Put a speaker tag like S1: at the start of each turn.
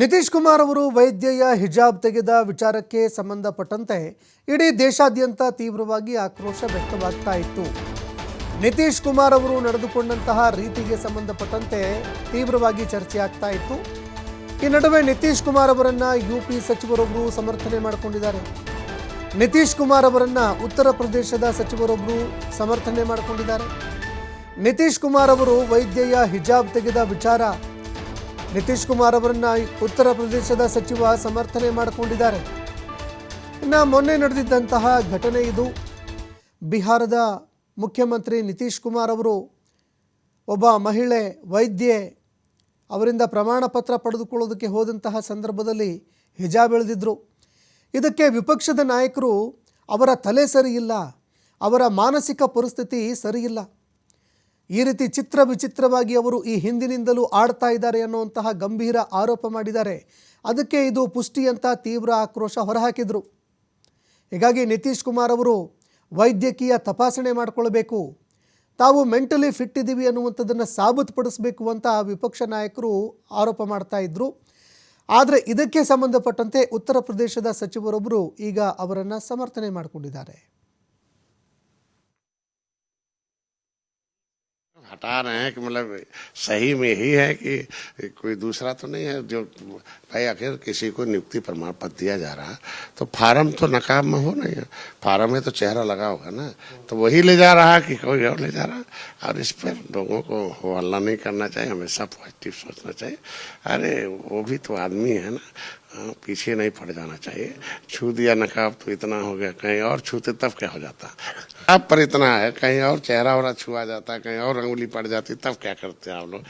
S1: ನಿತೀಶ್ ಕುಮಾರ್ ಅವರು ವೈದ್ಯೆಯ ಹಿಜಾಬ್ ತೆಗೆದ ವಿಚಾರಕ್ಕೆ ಸಂಬಂಧಪಟ್ಟಂತೆ ಇಡೀ ದೇಶಾದ್ಯಂತ ತೀವ್ರವಾಗಿ ಆಕ್ರೋಶ ವ್ಯಕ್ತವಾಗ್ತಾ ಇತ್ತು. ನಿತೀಶ್ ಕುಮಾರ್ ಅವರು ನಡೆದುಕೊಂಡಂತಹ ರೀತಿಗೆ ಸಂಬಂಧಪಟ್ಟಂತೆ ತೀವ್ರವಾಗಿ ಚರ್ಚೆ ಆಗ್ತಾ ಇತ್ತು. ಈ ನಡುವೆ ನಿತೀಶ್ ಕುಮಾರ್ ಅವರನ್ನು ಯು ಪಿ ಸಚಿವರೊಬ್ಬರು ಸಮರ್ಥನೆ ಮಾಡಿಕೊಂಡಿದ್ದಾರೆ. ನಿತೀಶ್ ಕುಮಾರ್ ಅವರನ್ನು ಉತ್ತರ ಪ್ರದೇಶದ ಸಚಿವರೊಬ್ಬರು ಸಮರ್ಥನೆ ಮಾಡಿಕೊಂಡಿದ್ದಾರೆ. ನಿತೀಶ್ ಕುಮಾರ್ ಅವರು ವೈದ್ಯೆಯ ಹಿಜಾಬ್ ತೆಗೆದ ವಿಚಾರ ನಿತೀಶ್ ಕುಮಾರ್ ಅವರನ್ನ ಉತ್ತರ ಪ್ರದೇಶದ ಸಚಿವ ಸಮರ್ಥನೆ ಮಾಡಿಕೊಂಡಿದ್ದಾರೆ. ಇನ್ನು ಮೊನ್ನೆ ನಡೆದಿದ್ದಂತಹ ಘಟನೆ ಇದು. ಬಿಹಾರದ ಮುಖ್ಯಮಂತ್ರಿ ನಿತೀಶ್ ಕುಮಾರ್ ಅವರು ಒಬ್ಬ ಮಹಿಳೆ, ವೈದ್ಯೆ, ಅವರಿಂದ ಪ್ರಮಾಣ ಪತ್ರ ಪಡೆದುಕೊಳ್ಳೋದಕ್ಕೆ ಹೋದಂತಹ ಸಂದರ್ಭದಲ್ಲಿ ಹಿಜಾಬ್ ಬೆಳೆದಿದ್ದರು ಇದಕ್ಕೆ ವಿಪಕ್ಷದ ನಾಯಕರು ಅವರ ತಲೆ ಸರಿಯಿಲ್ಲ, ಅವರ ಮಾನಸಿಕ ಪರಿಸ್ಥಿತಿ ಸರಿಯಿಲ್ಲ. ಈ ರೀತಿ ಚಿತ್ರ ವಿಚಿತ್ರವಾಗಿ ಅವರು ಈ ಹಿಂದಿನಿಂದಲೂ ಆಡ್ತಾ ಇದ್ದಾರೆ ಅನ್ನುವಂತಹ ಗಂಭೀರ ಆರೋಪ ಮಾಡಿದ್ದಾರೆ. ಅದಕ್ಕೆ ಇದು ಪುಷ್ಟಿ ಅಂತ ತೀವ್ರ ಆಕ್ರೋಶ ಹೊರಹಾಕಿದರು. ಹೀಗಾಗಿ ನಿತೀಶ್ ಕುಮಾರ್ ಅವರು ವೈದ್ಯಕೀಯ ತಪಾಸಣೆ ಮಾಡಿಕೊಳ್ಬೇಕು. ತಾವು ಮೆಂಟಲಿ ಫಿಟ್ ಇದ್ದೀವಿ ಅನ್ನುವಂಥದ್ದನ್ನು ಸಾಬೀತುಪಡಿಸಬೇಕು ಅಂತ ವಿಪಕ್ಷ ನಾಯಕರು ಆರೋಪ ಮಾಡ್ತಾ ಇದ್ದರು ಆದರೆ ಇದಕ್ಕೆ ಸಂಬಂಧಪಟ್ಟಂತೆ ಉತ್ತರ ಪ್ರದೇಶದ ಸಚಿವರೊಬ್ಬರು ಈಗ ಅವರನ್ನು ಸಮರ್ಥನೆ ಮಾಡಿಕೊಂಡಿದ್ದಾರೆ.
S2: हटा रहे हैं कि मतलब सही में ही है कि कोई दूसरा तो नहीं है? जो भाई आखिर किसी को नियुक्ति प्रमाण पत्र दिया जा रहा तो फार्म तो नकाब में हो नहीं है। फार्म में तो चेहरा लगा होगा ना। तो वही ले जा रहा कि कोई और ले जा रहा। और इस पर लोगों को हो हल्ला नहीं करना चाहिए हमेशा पॉजिटिव सोचना चाहिए। अरे वो भी तो आदमी है ना। हाँ, पीछे नहीं पड़ जाना चाहिए। छू दिया नकाब तो इतना हो गया कहीं और छूते तब क्या हो जाता? अब पर इतना है, कहीं और चेहरा वरा छुआ जाता है कहीं और रंगोली पड़ जाती, तब क्या करते हैं आप लोग?